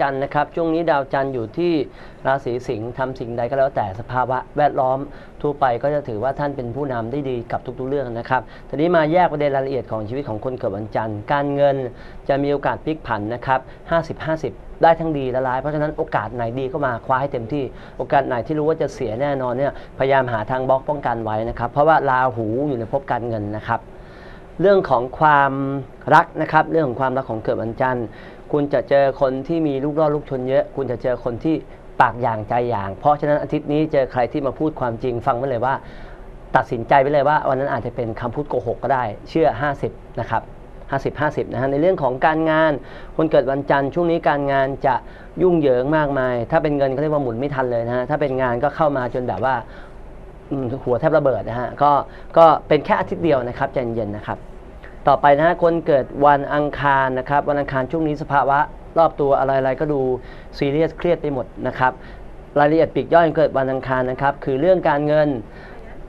จันทร์นะครับ ช่วงนี้ดาวจันทร์อยู่ที่ราศีสิงห์ทำสิ่งใดก็แล้วแต่สภาวะแวดล้อมทั่วไปก็จะถือว่าท่านเป็นผู้นำได้ดีกับทุกๆเรื่องนะครับทีนี้มาแยกประเด็นรายละเอียดของชีวิตของคนเกิดวันจันทร์ การเงินจะมีโอกาสพลิกผันนะครับ50-50ได้ทั้งดีและร้าย เพราะฉะนั้นโอกาสไหนดีก็มาคว้าให้เต็มที่ โอกาสไหนที่รู้ว่าจะเสียแน่นอนเนี่ยพยายามหาทางบล็อกป้องกันไว้นะครับ เพราะว่าราหูอยู่ในภพการเงินนะครับ เรื่องของความรักนะครับ เรื่องของความรักของเกิดวันจันทร์ คุณจะเจอคนที่มีลูกล่อลูกชนเยอะ คุณจะเจอคนที่ปากอย่างใจอย่าง เพราะฉะนั้นอาทิตย์นี้เจอใครที่มาพูดความจริงฟังไว้เลยว่า ตัดสินใจไปเลยว่าวันนั้นอาจจะเป็นคำพูดโกหกก็ได้ เชื่อ 50 นะครับ50 50นะฮะในเรื่องของการงาน คนเกิดวันจันทร์ช่วงนี้การงานจะยุ่งเหยิงมากมาย ถ้าเป็นเงินเขาเรียกว่าหมุนไม่ทันเลยนะฮะถ้าเป็นงานก็เข้ามาจนแบบว่าหัวแทบระเบิดนะฮะก็ก็เป็นแค่อาทิตย์เดียวนะครับใจเย็นๆนะครับ ต่อไปนะฮะคนเกิดวันอังคารนะครับ วันอังคารช่วงนี้สภาวะรอบตัวอะไรๆก็ดูซีเรียสเครียดไปหมดนะครับรายละเอียดปีกย่อยเกิดวันอังคารนะครับ คือเรื่องการเงิน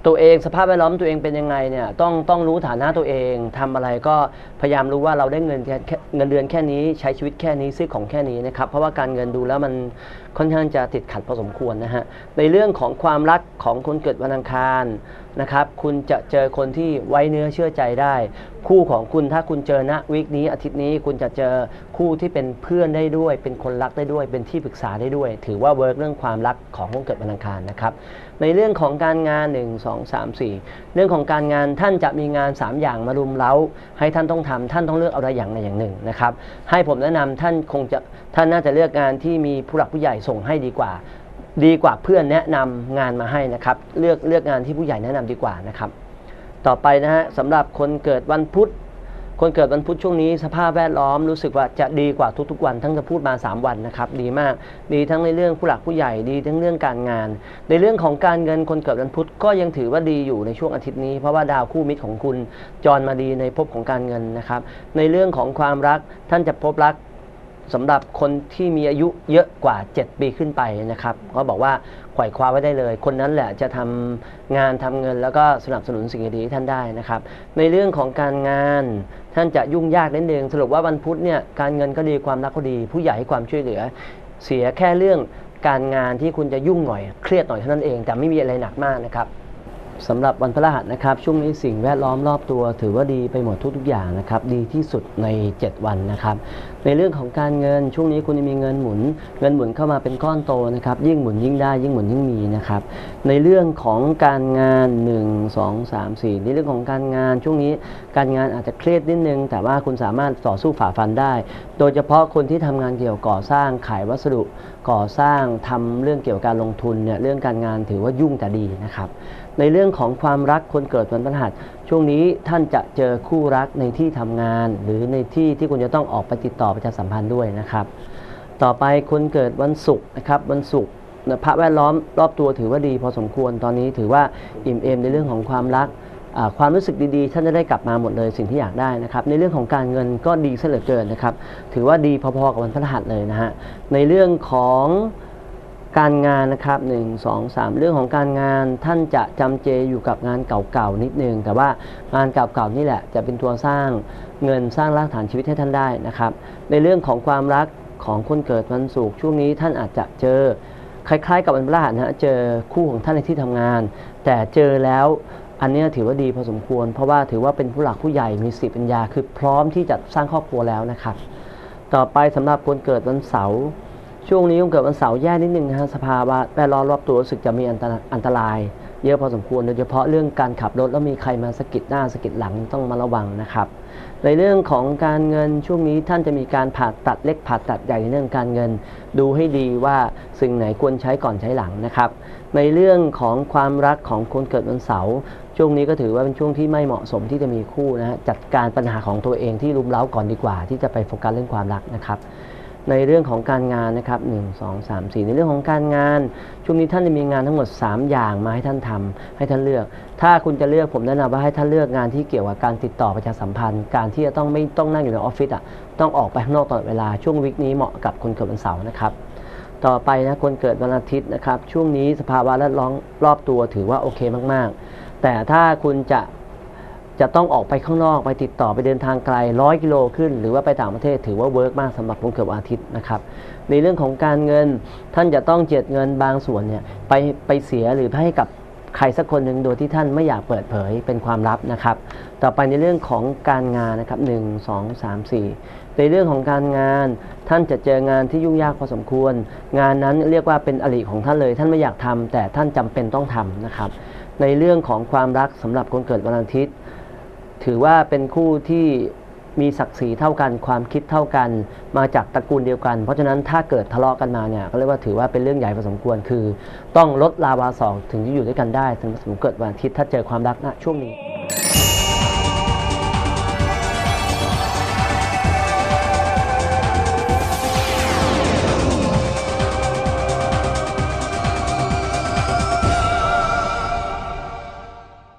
ตัวเองสภาพแวดล้อมตัวเองเป็นยังไงเนี่ยต้องต้องรู้ฐานะตัวเองทำอะไรก็พยายามรู้ว่าเราได้เงินแค่เงินเดือนแค่นี้ใช้ชีวิตแค่นี้ซื้อของแค่นี้นะครับเพราะว่าการเงินดูแล้วมันค่อนข้างจะติดขัดพอสมควรนะฮะในเรื่องของความรักของคนเกิดวันอังคารนะครับคุณจะเจอคนที่ไว้เนื้อเชื่อใจได้ คู่ของคุณถ้าคุณเจอณวีคนี้อาทิตย์นี้คุณจะเจอคู่ที่เป็นเพื่อนได้ด้วย เป็นคนรักได้ด้วย เป็นที่ปรึกษาได้ด้วย ถือว่าเวิร์กเรื่องความรักของคนเกิดวันอังคารนะครับในเรื่องของการงาน 1 2 3 4 เรื่องของการงานท่านจะมีงาน 3 อย่างมารุมเร้า ให้ท่านต้องทำท่านต้องเลือกเอาอะไรอย่างใดอย่างหนึ่งนะครับให้ผมแนะนำท่านคงจะท่านน่าจะเลือกงานที่มีผู้หลักผู้ใหญ่ส่งให้ดีกว่า ดีกว่าเพื่อนแนะนำงานมาให้นะครับ เลือกเลือกงานที่ผู้ใหญ่แนะนำดีกว่านะครับ ต่อไปนะฮะสำหรับคนเกิดวันพุธคนเกิดวันพุธช่วงนี้สภาพแวดล้อมรู้สึกว่าจะดีกว่าทุกๆวันทั้งจะพูดมา 3 วันนะครับ ดีมาก ดีทั้งในเรื่องผู้หลักผู้ใหญ่ดีทั้งเรื่องการงาน ในเรื่องของการเงินคนเกิดวันพุธก็ยังถือว่าดีอยู่ในช่วงอาทิตย์นี้เพราะว่าดาวคู่มิตรของคุณจรมาดีในภพของการเงินนะครับ ในเรื่องของความรักท่านจะพบรัก สำหรับคนที่มีอายุเยอะกว่า 7 ปีขึ้นไปนะครับ ก็บอกว่าไขว่คว้าไว้ได้เลย คนนั้นแหละจะทำงานทำเงิน แล้วก็สนับสนุนสิ่งดีๆให้ท่านได้นะครับ ในเรื่องของการงานท่านจะยุ่งยากนิดนึงสรุปว่าวันพุธเนี่ยการเงินก็ดีความรักก็ดี ผู้ใหญ่ให้ความช่วยเหลือ เสียแค่เรื่องการงานที่คุณจะยุ่งหน่อยเครียดหน่อยเท่านั้นเอง แต่ไม่มีอะไรหนักมากนะครับ สำหรับวันพฤหัสนะครับช่วงนี้สิ่งแวดล้อมรอบตัวถือว่าดีไปหมดทุก ๆ อย่างนะครับดีที่สุดใน 7 วันนะครับในเรื่องของการเงินช่วงนี้คุณจะมีเงินหมุน เงินหมุนเข้ามาเป็นก้อนโตนะครับยิ่งหมุนยิ่งได้ยิ่งหมุนยิ่งมีนะครับในเรื่องของการงาน 1 2 3 4 ในเรื่องของการงานช่วงนี้การงานอาจจะเครียดนิดนึง แต่ว่าคุณสามารถต่อสู้ฝ่าฟันได้ โดยเฉพาะคนที่ทำงานเกี่ยวก่อสร้างขายวัสดุก่อสร้างทำเรื่องเกี่ยวกับการลงทุนเนี่ยเรื่องการงานถือว่ายุ่งแต่ดีนะครับ ในเรื่องของความรักคนเกิดวันพฤหัส ช่วงนี้ท่านจะเจอคู่รักในที่ทำงาน หรือในที่ที่คุณจะต้องออกไปติดต่อประชาสัมพันธ์ด้วยนะครับ ต่อไปคนเกิดวันศุกร์นะครับวันศุกร์พระแวดล้อมรอบตัวถือว่าดีพอสมควรตอนนี้ถือว่าอิ่มเอมในเรื่องของความรักความรู้สึกดีๆ ท่านจะได้กลับมาหมดเลยสิ่งที่อยากได้นะครับ ในเรื่องของการเงินก็ดีเหลือเกินนะครับ ถือว่าดีพอๆกับวันพฤหัสเลยนะฮะในเรื่องของ การงานนะครับ1 2 3 เรื่องของการงานท่านจะจำเจอยู่กับงานเก่าๆนิดนึง แต่ว่างานเก่าๆนี่แหละจะเป็นตัวสร้างเงินสร้างรากฐานชีวิตให้ท่านได้นะครับ ในเรื่องของความรักของคนเกิดวันศุกร์ช่วงนี้ท่านอาจจะเจอคล้ายๆ กับวันพฤหัสนะเจอคู่ของท่านในที่ทำงาน แต่เจอแล้วอันนี้ถือว่าดีพอสมควร เพราะว่าถือว่าเป็นผู้หลักผู้ใหญ่มีสติปัญญา คือพร้อมที่จะสร้างครอบครัวแล้วนะครับ ต่อไปสำหรับคนเกิดวันเสาร์ ช่วงนี้คนเกิดวันเสาร์แย่นิดนึงนะฮะสภาวะแวดล้อมรอบตัวรู้สึกจะมีอันตรายอันตราย เยอะพอสมควรโดยเฉพาะเรื่องการขับรถแล้วมีใครมาสะกิดหน้าสะกิดหลังต้องมาระวังนะครับ ในเรื่องของการเงินช่วงนี้ท่านจะมีการผ่าตัดเล็กผ่าตัดใหญ่ในเรื่องการเงิน ดูให้ดีว่าสิ่งไหนควรใช้ก่อนใช้หลังนะครับ ในเรื่องของความรักของคนเกิดวันเสาร์ช่วงนี้ก็ถือว่าเป็นช่วงที่ไม่เหมาะสมที่จะมีคู่นะฮะจัดการปัญหาของตัวเองที่รุมเร้าก่อนดีกว่า ที่จะไปโฟกัสเรื่องความรักนะครับ ในเรื่องของการงานนะครับ1 2 3 4 ในเรื่องของการงาน ช่วงนี้ท่านจะมีงานทั้งหมด 3 อย่างมาให้ท่านทำให้ท่านเลือก ถ้าคุณจะเลือกผมแนะนำว่าให้ท่านเลือกงานที่เกี่ยวกับการติดต่อประชาสัมพันธ์ การที่จะต้องไม่ต้องนั่งอยู่ในออฟฟิศอะต้องออกไปข้างนอกตลอดเวลาช่วงวิกนี้เหมาะกับคนเกิดวันเสาร์นะครับต่อไปนะคนเกิดวันอาทิตย์นะครับช่วงนี้สภาวะแวดล้อมรอบตัวถือว่าโอเคมากๆ แต่ถ้าคุณจะ จะต้องออกไปข้างนอกไปติดต่อไปเดินทางไกลร้อยกิโลขึ้น หรือว่าไปต่างประเทศถือว่าเวิร์กมากสำหรับคนเกิดวันอาทิตย์นะครับในเรื่องของการเงินท่านจะต้องเจียดเงินบางส่วนเนี่ยไปไปเสียหรือให้กับใครสักคนหนึ่งโดยที่ท่านไม่อยากเปิดเผยเป็นความลับนะครับ ต่อไปในเรื่องของการงานนะครับหนึ่งสองสามสี่ในเรื่องของการงานท่านจะเจองานที่ยุ่งยากพอสมควร งานนั้นเรียกว่าเป็นอริของท่านเลย ท่านไม่อยากทำแต่ท่านจำเป็นต้องทำนะครับ ในเรื่องของความรักสำหรับคนเกิดวันอาทิตย์ ถือว่าเป็นคู่ที่มีศักดิ์ศรีเท่ากันความคิดเท่ากัน มาจากตระกูลเดียวกัน เพราะฉะนั้นถ้าเกิดทะเลาะกันมาเนี่ยก็เรียกว่าถือว่าเป็นเรื่องใหญ่พอสมควรคือ ต้องลดลาวาสองถึงจะอยู่ด้วยกันได้ ถึงสมเกิดวันอาทิตย์ถ้าเจอความรักณช่วงนี้